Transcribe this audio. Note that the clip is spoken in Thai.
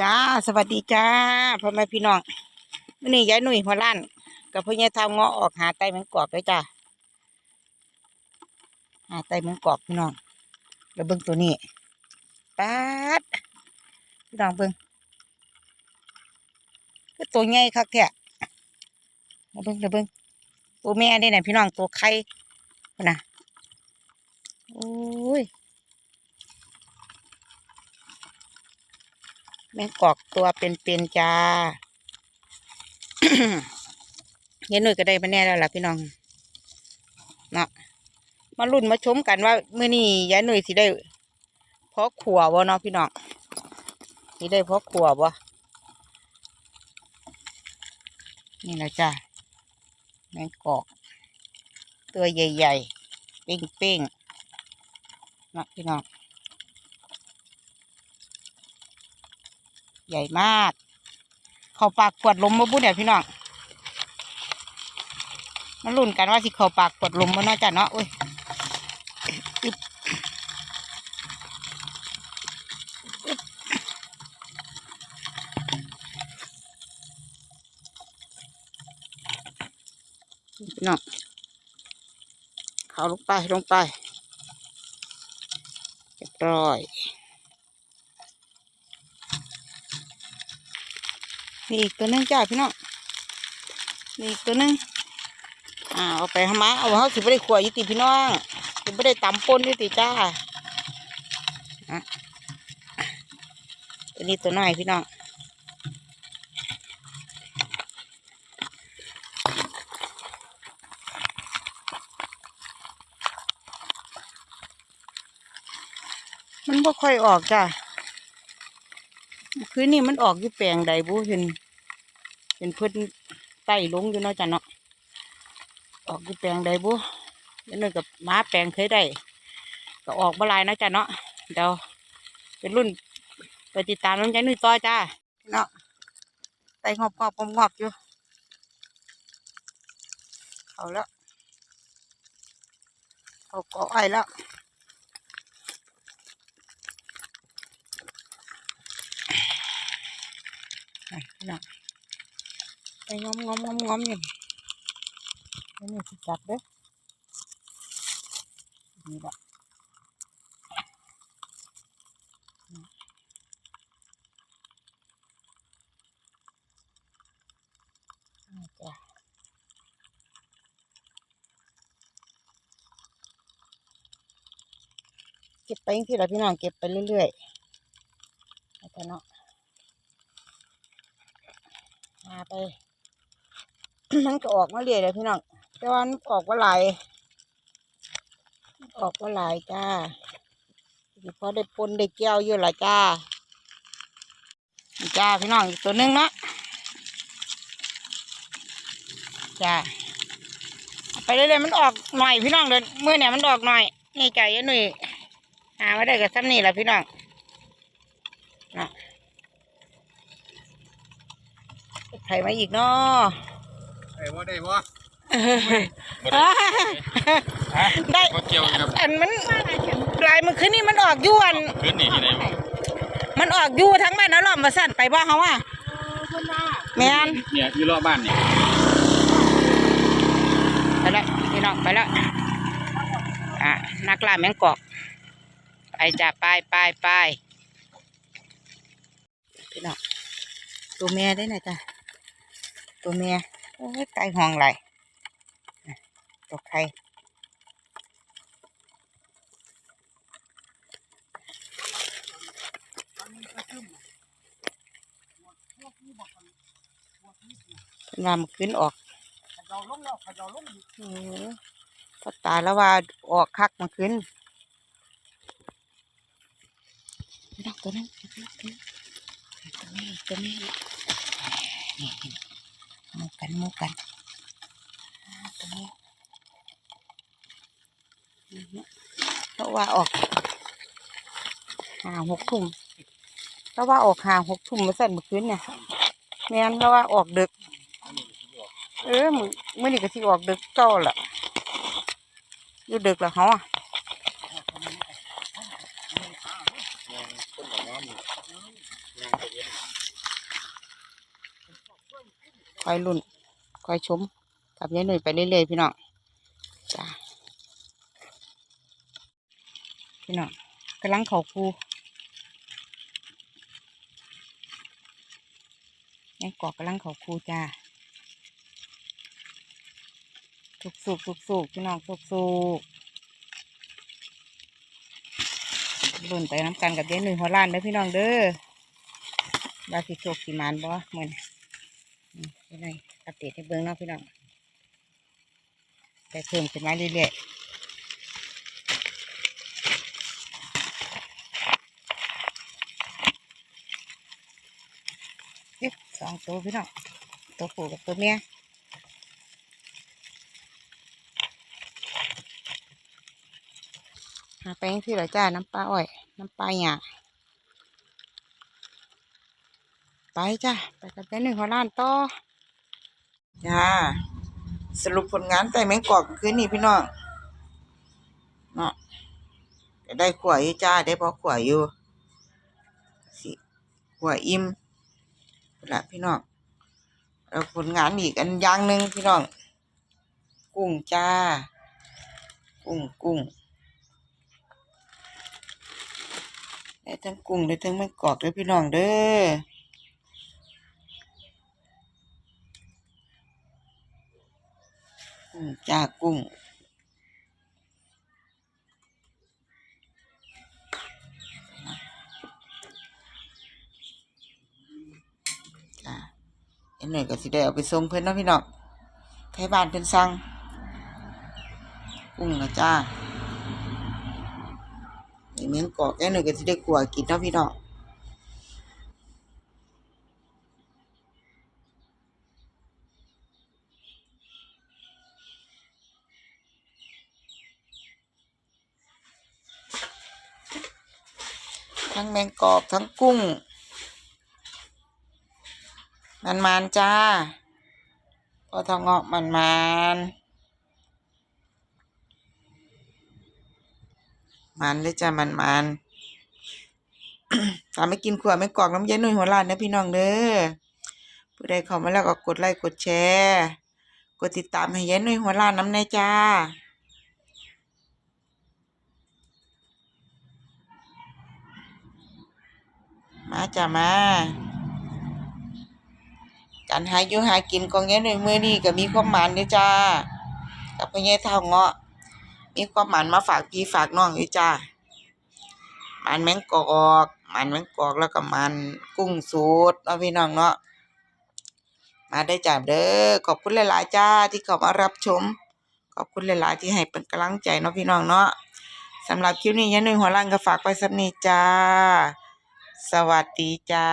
จ้าสวัสดีจ้าพ่อแม่พี่น้องมื่อนี้ยายหนุ่ยพอล้านกับพ่อใหญ่ทำเงาะออกหาไตแมงกอกเลยจ้าหาไตแมงกอกพี่น้องแล้วเบิ้งตัวนี้ป๊ดพี่น้องเบิ้งก็ตัวใหญ่คักแท้แล้วเบิ้งแล้วเบิ้งตัวแม่ได้ไหนะพี่น้องตัวไข่นะโอ้ย แมงกอกตัวเป็นๆจ้าเย็นหนุ่ยก็ได้มาแน่แล้วล่ะพี่น้องเนาะมาลุ้นมาชมกันว่าเมื้อนี้ยายหนุ่ยสิได้เพาะขัวบ่เนาะพี่น้องสิได้เพาะขัวบ่นี่แหละจ้าแมงกอก ตัวใหญ่ๆเป้งๆเนาะพี่น้อง ใหญ่มาก เขาปากปวดลมมาบุ้เดี๋ยวพี่น้องมันลุ้นกันว่าสิเขาปากปวดลมมาน่าจะเนาะอุ้ยพี่น้องเขาลงไปลงไปเรียบร้อย นี่อีกตัวนึงจ้าพี่น้องนี่อีกตัวนึงอ่าเอาไปหามาเอาเขาสิไม่ได้ขวายุติพี่น้องสิไม่ได้ตำปนยุติจ้าอะตัวนี้ตัวน้อยพี่น้องมันบ่ค่อยออกจ้า คืนนี้มันออกอยู่แปลงใดบุเห็นเป็นเพิ่นไต่ลงอยู่เนาะจ้ะเนาะออกอยู่แปลงใดบุเดี๋ยวนึงกับม้าแปลงเคยได้ก็ออกมาลายนะจ้ะเนาะเดี๋ยวเป็นรุ่นไปติดตามน้องใจนุ่ยต่อจ้าเนาะไต่งอบงอบงอบงอบอยู่เอาแล้วเอาเกาะไอ้แล้ว อะพี่น้ไปงอมงอมงอมงอมอยู่แล้นี่สิจับเด้อนี่ละอ่าจ้ะเก็บไปที่ละพี่น้องเก็บไปเรื่อยๆแล้วก็เนาะ มา ไป มันก็ออกมาเรื่อยเลยพี่น้องแต่ว่ามันออกว่าหลายออกว่าหลายจ้าสิพอได้ปนได้เกี่ยวอยู่ละจ้าจ้าพี่น้องอีกตัวหนึงนะจ้าไปเรื่อยๆมันออกหน่อยพี่น้องเดินเมื่อเนี่ยมันออกหน่อยนี่ใจยะหนุ่ยหาไมาได้กับซ้ำนี่แหละพี่น้องเนาะ ไผมาอีกเนาะไอ้บ่ได้บ่ได้บ่เกี่ยวครับอันมันลายมันคืนนี่มันออกอยู่อันขึ้นนี่ที่ไหนบ่มันออกอยู่ทั้งบ้านนะล้อมมาสั่นไปว่าเขาว่าแม่นเนี่ยอยู่รอบบ้านนี่ไปแล้วพี่น้องไปแล้วอะนักล่าแมงกอกไปจ้ะไปไปไปพี่น้องตัวแม่ได้ไหนะจ้ะ ตัวแม่โอ้ยไก่ห้องไหลอะตัวไข่เพิ่นว่ามันขึ้นออกอพอตายแล้วว่าออกคักมันขึ้นตัวนั้นตัวนี้ตัวนี้ มูกันมูกันตัวนี้เพราะว่าออกหาหกทุ่มเพราะว่าออกหาหกทุ่มมาใส่เมื่อคืนเนี่ยแม่นเพราะว่าออกดึก เออมือมื่อนี่ก็สิออกดึกเจ้าละอยู่ดึกละเขาอะ คนของน้องนี่ คอยลุ้นคอยชมกับยายหนุ่ยไปเรื่อยๆพี่น้องจ้าพี่น้องกำลังเขาคูแม่งกอกกำลังเขาคูจ้าสุกสุกสุกสุกพี่น้องสุกสุกลุ้นไปน้ำกันกับยายหนุ่ยหัวล้านเด้อพี่น้องเด้อว่าสิโชคสิมานบ่เหมือน อืมไม่ได้อัปเดตให้เบิ่งเนาะพี่น้องแต่เพิ่มขึ้นมาเรื่อยๆอ๊ะสองตัวพี่น้องตัวผู้กับตัวเมียหาไปยังที่เรอจ้าน้ำปลาอ้อย น้ำปลาหยาไปจ้า ไปกับเจ้าหนึ่งหัวล้านต่อ จ้าสรุปผลงานแต่แมงกอกคืนนี้พี่น้องเนาะได้ขวอยู่จ้าได้พอขวอยู่สิขวอิ่มละพี่น้องแล้วผลงานอีกอันอย่างหนึ่งพี่น้องกุ้งจ้า กุ้งกุ้งได้ทั้งกุ้งได้ทั้งแมงกอกด้วยพี่น้องเด้อ กุ้ง จ้ากุ้ง จ้าเอ็นหน่อยก็สิได้เอาไปส่งเพิ่อนเนาะพี่น้องไทยบ้านเพิ่นสั่งกุ้งนะจ้าอ้เมียงกอกเอ็นหน่อยก็สิได้กลัวกินเนาะพี่น้อง ทั้งแมงกอกทั้งกุ้ง มันมันจ้าพอทองเงาะมันมันมันเลยจ้ามันมันๆตาไม่กินขวดไม่กรอกน้ำเย็นหนุ่ยหัวลานนะพี่น้องเด้อผู้ใดเข้ามาแล้วก็กดไลค์กดแชร์ กดติดตามให้เย็นหนุ่ยหัวลานน้ำในจ้า มาจ้ามาการหาอยู่หากินของยายหนุ่ยมื้อนี้ก็มีความหมานด้อจ้ากับพ่อใหญ่เฒ่าเงาะ มีความหมานมาฝากพี่ฝากน้องอยู่จ้าหมันแมงกอกหมันแมงกอกแล้วก็หมันกุ้งสูตรเนาะพี่น้องเนาะมาได้จ้าเด้อขอบคุณหลาย ๆ จ้าที่เข้ามารับชม ขอบคุณหลาย ๆ ที่ให้เป็นกำลังใจเนาะพี่น้องเนาะสำหรับคลิปนี้ยายหนุ่ยหัวล้านก็ฝากไว้สักนี้จ้า สวัสดีจ้า